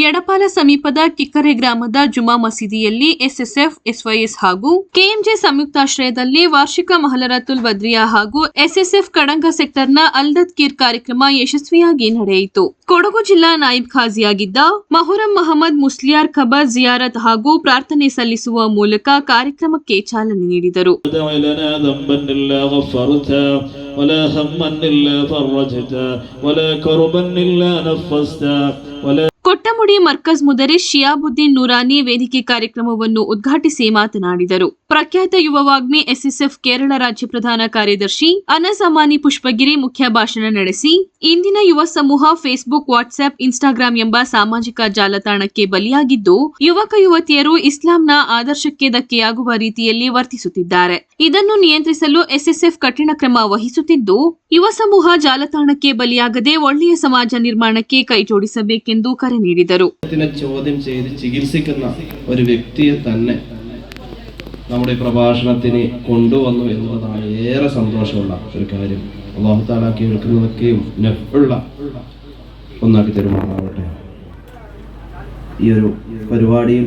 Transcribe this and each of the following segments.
ಎಡಪಾಲ ಸಮೀಪದ ಕಿಕ್ಕರೆ ಗ್ರಾಮದ ಜುಮಾ ಮಸೀದಿಯಲ್ಲಿ ಎಸ್ಎಸ್ಎಫ್ ಎಸ್ವೈಎಸ್ ಹಾಗೂ ಕೆಎಂಜೆ ಸಂಯುಕ್ತಾಶ್ರಯದಲ್ಲಿ ವಾರ್ಷಿಕ ಮಹಲರತುಲ್ ಬದ್ರಿಯಾ ಹಾಗೂ ಎಸ್ಎಸ್ಎಫ್ ಕಡಂಗ ಸೆಕ್ಟರ್ನ ಅಲ್ದತ್ ಕೀರ್ ಕಾರ್ಯಕ್ರಮ ಯಶಸ್ವಿಯಾಗಿ ನಡೆಯಿತು ಕೊಡಗು ಜಿಲ್ಲಾ ನಾಯಿಬ್ ಖಾಜಿಯಾಗಿದ್ದ ಮಹುರಂ ಮಹಮ್ಮದ್ ಮುಸ್ಲಿಯಾರ್ ಖಬರ್ ಜಿಯಾರತ್ ಹಾಗೂ ಪ್ರಾರ್ಥನೆ ಸಲ್ಲಿಸುವ ಮೂಲಕ ಕಾರ್ಯಕ್ರಮಕ್ಕೆ ಚಾಲನೆ ನೀಡಿದರು تدع لنا ذنبا إلا غفرته ولا هما إلا فرجته ولا كربا إلا نفسته ولا ಕೊಟ್ಟಮುಡಿ ಮರ್ಕಜ್ ಮುದರೆ ಶಿಯಾಬುದ್ದೀನ್ ನೂರಾನಿ ವೇದಿಕೆ ಕಾರ್ಯಕ್ರಮವನ್ನು ಉದ್ಘಾಟಿಸಿ ಮಾತನಾಡಿದರು. ಪ್ರಖ್ಯಾತ ಯುವ ವಾಗ್ಮಿ ಎಸ್ಎಸ್ಎಫ್ ಕೇರಳ ರಾಜ್ಯ ಪ್ರಧಾನ ಕಾರ್ಯದರ್ಶಿ ಅನಸಾಮಾನಿ ಪುಷ್ಪಗಿರಿ ಮುಖ್ಯ ಭಾಷಣ ನಡೆಸಿ, ಇಂದಿನ ಯುವ ಸಮೂಹ ಫೇಸ್ಬುಕ್ ವಾಟ್ಸ್ಆಪ್ ಇನ್ಸ್ಟಾಗ್ರಾಂ ಎಂಬ ಸಾಮಾಜಿಕ ಜಾಲತಾಣಕ್ಕೆ ಬಲಿಯಾಗಿದ್ದು, ಯುವಕ ಯುವತಿಯರು ಇಸ್ಲಾಂನ ಆದರ್ಶಕ್ಕೆ ಧಕ್ಕೆಯಾಗುವ ರೀತಿಯಲ್ಲಿ ವರ್ತಿಸುತ್ತಿದ್ದಾರೆ. ಇದನ್ನು ನಿಯಂತ್ರಿಸಲು ಎಸ್ಎಸ್ಎಫ್ ಕಠಿಣ ಕ್ರಮ ವಹಿಸುತ್ತಿದ್ದು, ಯುವ ಸಮೂಹ ಜಾಲತಾಣಕ್ಕೆ ಬಲಿಯಾಗದೆ ಒಳ್ಳೆಯ ಸಮಾಜ ನಿರ್ಮಾಣಕ್ಕೆ ಕೈಜೋಡಿಸಬೇಕೆಂದು ಕರೆ ನೀಡಿದರು. ത്തിനെ ചോദ്യം ചെയ്ത് ചികിത്സിക്കുന്ന ഒരു വ്യക്തിയെ തന്നെ നമ്മുടെ പ്രഭാഷണത്തിന് കൊണ്ടുവന്നു എന്നുള്ളതാണ് ഏറെ സന്തോഷമുള്ള ഒരു കാര്യം. അള്ളാഹു താല കേൾക്കുന്നതൊക്കെയും നഫുള്ള ഒന്നാക്കി തരുമാറാവട്ടെ. ഈ ഒരു പരിപാടിയിൽ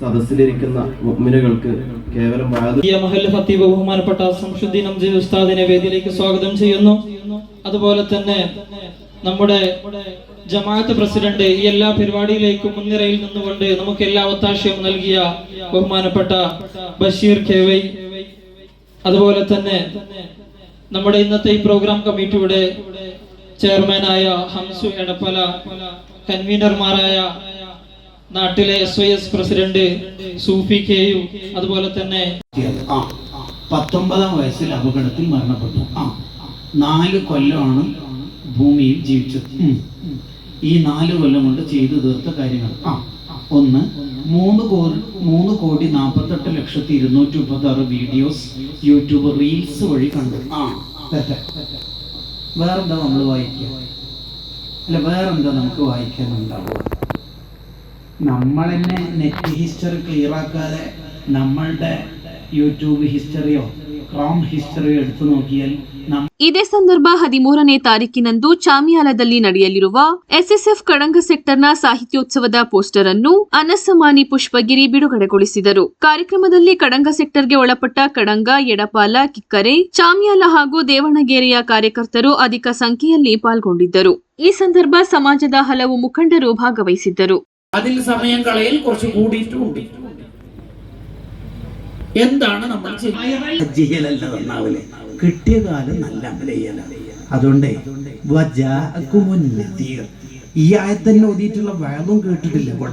സദസ്സിലിരിക്കുന്ന മുഅ്മിനുകൾക്ക് കേവലം ബഹുമാനപ്പെട്ട സംഷുദ്ദീൻ അംജി ഉസ്താദിനെ വേദിയിലേക്ക് സ്വാഗതം ചെയ്യുന്നു. അതുപോലെ തന്നെ നമ്മുടെ ജമാഅത്ത് പ്രസിഡന്റ് ഈ എല്ലാ പരിപാടിയിലേക്കും മുൻനിരയിൽ നിന്നുകൊണ്ട് നമുക്ക് എല്ലാ ഒത്താശയും നൽകിയ ബഹുമാനപ്പെട്ട ബഷീർ കെ വൈ. അതുപോലെ തന്നെ നമ്മുടെ ഇന്നത്തെ ഈ പ്രോഗ്രാം കമ്മിറ്റിയുടെ ചെയർമാനായ ഹംസു എടപ്പല കൺവീനർമാരായ നാട്ടിലെ S Y S president Sufi K U അതുപോലെ തന്നെ പത്തൊമ്പതാം വയസ്സിൽ അപകടത്തിൽ മരണപ്പെട്ടു. ആ നാല് കൊല്ലമാണ് ഭൂമിയിൽ ജീവിച്ചത് ഈ നാല് കൊല്ലം കൊണ്ട് ചെയ്തു തീർത്ത കാര്യങ്ങൾ. ആ. ഒന്ന് മൂന്ന് കോടി മൂന്ന് കോടി നാൽപ്പത്തെട്ട് ലക്ഷത്തി ഇരുന്നൂറ്റി മുപ്പത്തി ആറ് വീഡിയോസ് യൂട്യൂബ് റീൽസ് വഴി കണ്ടു. ആ. വേറെന്താ നമ്മൾ വായിക്കുക? അല്ല വേറെന്താ നമുക്ക് വായിക്കാനുണ്ടാവുക നമ്മൾ തന്നെ നെറ്റ് ഹിസ്റ്ററി ക്ലിയർ ആക്കാതെ നമ്മളുടെ യൂട്യൂബ് ഹിസ്റ്ററിയോ ക്രോം ഹിസ്റ്ററിയോ എടുത്തു നോക്കിയാൽ നമ്മ ಇದೇ ಸಂದರ್ಭ ಹದಿಮೂರನೇ ತಾರೀಕಿನಂದು ಚಾಮಿಯಾಲದಲ್ಲಿ ನಡೆಯಲಿರುವ ಎಸ್ಎಸ್ಎಫ್ ಕಡಂಗ ಸೆಕ್ಟರ್ನ ಸಾಹಿತ್ಯೋತ್ಸವದ ಪೋಸ್ಟರ್ ಅನ್ನು ಅನಸಮಾನಿ ಪುಷ್ಪಗಿರಿ ಬಿಡುಗಡೆಗೊಳಿಸಿದರು ಕಾರ್ಯಕ್ರಮದಲ್ಲಿ ಕಡಂಗ ಸೆಕ್ಟರ್ಗೆ ಒಳಪಟ್ಟ ಕಡಂಗ ಎಡಪಾಲ ಕಿಕ್ಕರೆ ಚಾಮಿಯಾಲ ಹಾಗೂ ದೇವಣಗೆರೆಯ ಕಾರ್ಯಕರ್ತರು ಅಧಿಕ ಸಂಖ್ಯೆಯಲ್ಲಿ ಪಾಲ್ಗೊಂಡಿದ್ದರು ಈ ಸಂದರ್ಭ ಸಮಾಜದ ಹಲವು ಮುಖಂಡರು ಭಾಗವಹಿಸಿದ್ದರು അതിൽ സമയം കളയൽ കുറച്ച് കൂടിയിട്ടുമുണ്ട് എന്താണ് നമ്മൾ കിട്ടിയ കാലം നല്ല അതുകൊണ്ട് അതുകൊണ്ടേ. ഈ ആയത്തന്നെ ഓതിയിട്ടുള്ള വേദം കേട്ടിട്ടില്ല. കൊട